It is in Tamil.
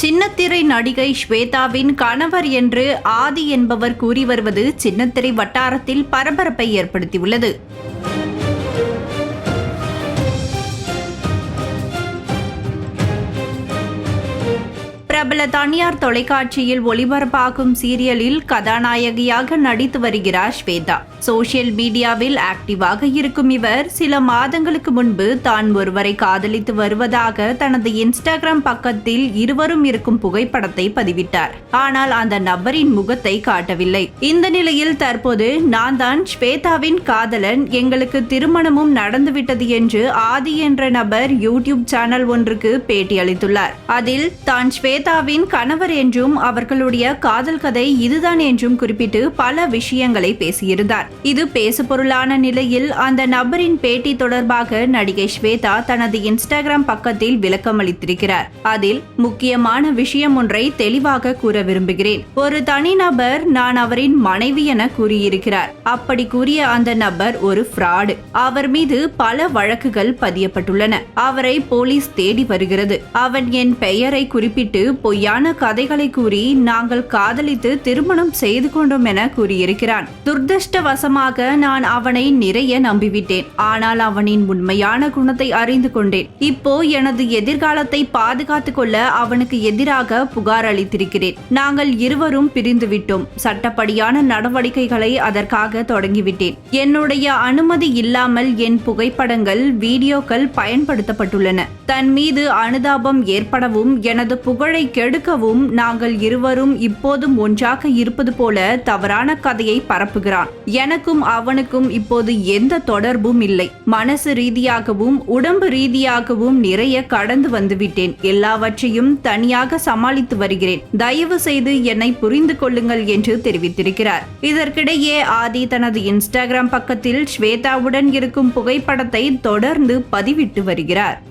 சின்னத்திரை நடிகை ஸ்வேதாவின் கணவர் என்று ஆதி என்பவர் கூறி வருவது சின்னத்திரை வட்டாரத்தில் பரபரப்பை ஏற்படுத்தியுள்ளது. பிரபல தனியார் தொலைக்காட்சியில் ஒளிபரப்பாகும் சீரியலில் கதாநாயகியாக நடித்து வருகிறார் ஸ்வேதா. சோசியல் மீடியாவில் ஆக்டிவாக இருக்கும் இவர் சில மாதங்களுக்கு முன்பு தான் ஒருவரை காதலித்து வருவதாக தனது இன்ஸ்டாகிராம் பக்கத்தில் இருவரும் இருக்கும் புகைப்படத்தை பதிவிட்டார். ஆனால் அந்த நபரின் முகத்தை காட்டவில்லை. இந்த நிலையில் தற்போது நான் தான் ஸ்வேதாவின் காதலன் எங்களுக்கு திருமணமும் நடந்துவிட்டது என்று ஆதி என்ற நபர் யூடியூப் சேனல் ஒன்றுக்கு பேட்டியளித்துள்ளார். அதில் தான் ஸ்வேதாவின் கணவர் என்றும் அவர்களுடைய காதல் கதை இதுதான் என்றும் குறிப்பிட்டு பல விஷயங்களை பேசியிருந்தார். இது பேசுபொருளான நிலையில் அந்த நபரின் பேட்டி தொடர்பாக நடிகை ஸ்வேதா தனது இன்ஸ்டாகிராம் பக்கத்தில் விளக்கமளித்திருக்கிறார் அதில் முக்கியமான விஷயம் ஒன்றை தெளிவாக கூற விரும்புகிறேன். ஒரு தனிநபர் நான் அவரின் மனைவி என கூறியிருக்கிறார். அப்படி கூறிய அந்த நபர் ஒரு ஃப்ராடு. அவர் மீது பல வழக்குகள் பதியப்பட்டுள்ளன. அவரை போலீஸ் தேடி வருகிறது. அவன் என் பெயரை குறிப்பிட்டு பொய்யான கதைகளை கூறி நாங்கள் காதலித்து திருமணம் செய்து கொண்டோம் என கூறியிருக்கிறான். துர்திருஷ்டவசமாக நான் அவனை நிறைய நம்பிவிட்டேன். ஆனால் அவனின் உண்மையான குணத்தை அறிந்து கொண்டேன். இப்போ எனது எதிர்காலத்தை பாதுகாத்துக் கொள்ள அவனுக்கு எதிராக புகார் அளித்திருக்கிறேன். நாங்கள் இருவரும் பிரிந்துவிட்டோம். சட்டப்படியான நடவடிக்கைகளை அதற்காக தொடங்கிவிட்டேன். என்னுடைய அனுமதி இல்லாமல் என் புகைப்படங்கள் வீடியோக்கள் பயன்படுத்தப்பட்டுள்ளன. தன் மீது அனுதாபம் ஏற்படவும் எனது புகழை கெடுக்கவும் நாங்கள் இருவரும் இப்போதும் ஒன்றாக இருப்பது போல தவறான கதையை பரப்புகிறான். எனக்கும் அவனுக்கும் இப்போது எந்த தொடர்பும் இல்லை. மனசு ரீதியாகவும் உடம்பு ரீதியாகவும் நிறைய கடந்து வந்துவிட்டேன். எல்லாவற்றையும் தனியாக சமாளித்து வருகிறேன். தயவு செய்து என்னை புரிந்து கொள்ளுங்கள் என்று தெரிவித்திருக்கிறார். இதற்கிடையே ஆதி தனது இன்ஸ்டாகிராம் பக்கத்தில் ஸ்வேதாவுடன் இருக்கும் புகைப்படத்தை தொடர்ந்து பதிவிட்டு வருகிறார்.